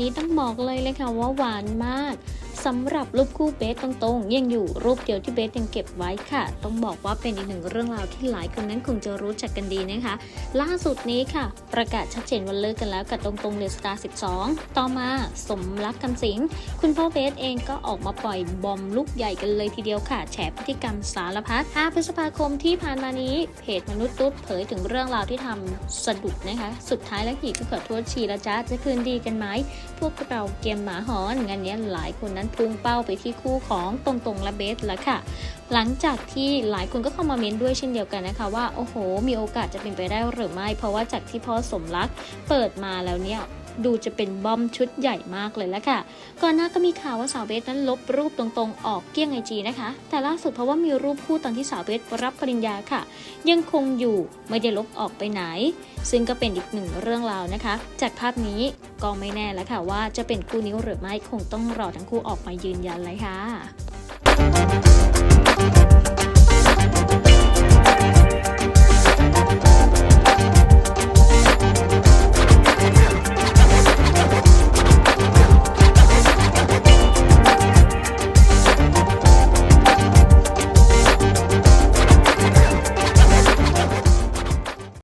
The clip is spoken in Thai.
นี้ต้องบอกเลยเลยค่ะว่าหวานมาก สำหรับรูปคู่เบสตรงๆ ยังอยู่รูปเดียวที่เบสยังเก็บไว้ค่ะ ต้องบอกว่าเป็นอีกหนึ่งเรื่องราวที่หลายคนนั้นคงจะรู้จักกันดีนะคะ ล่าสุดนี้ค่ะ ประกาศชัดเจนวันเลิกกันแล้วกับตรงๆเดอะสตาร์12 ต่อมาสมรักคำสิง คุณพ่อเบสเองก็ออกมาปล่อยบอมลูกใหญ่กันเลยทีเดียวค่ะ แฉพฤติกรรมสารพัด 5 พฤษภาคมที่ผ่านมานี้ เพจมนุษย์ตุ๊ดเผยถึงเรื่องราวที่ทำสะดุดนะคะ สุดท้ายแล้วหีก็ขอโทษชีละจ้าจะคืนดีกันไหมพวกเราเกมหมาหอนงานนี้หลายคนนั้นพุ่งเป้าไปที่คู่ของตรงตรงและเบสแล้วค่ะ หลังจากที่หลายคนก็เข้ามาเม้นด้วยเช่นเดียวกันนะคะว่าโอ้โห มีโอกาสจะเป็นไปได้หรือไม่ เพราะว่าจากที่พ่อสมรักเปิดมาแล้วเนี่ย ดูจะเป็นบอมชุดใหญ่มากเลยล้วค่ะ ก่อนหน้าก็มีข่าวว่าสาวเบสนั้นลบรูปตรงๆ ออกเกี้ยงไอจีนะคะ แต่ล่าสุดเพราะว่ามีรูปคู่ตอนที่สาวเบสรับปริญญาค่ะ ยังคงอยู่ไม่ได้ลบออกไปไหน ซึ่งก็เป็นอีกหนึ่งเรื่องราวนะคะ จากภาพนี้ก็ไม่แน่แล้วค่ะว่าจะเป็นคู่นิ้วหรือไม่คงต้องรอทั้งคู่ออกมายืนยันเลยค่ะ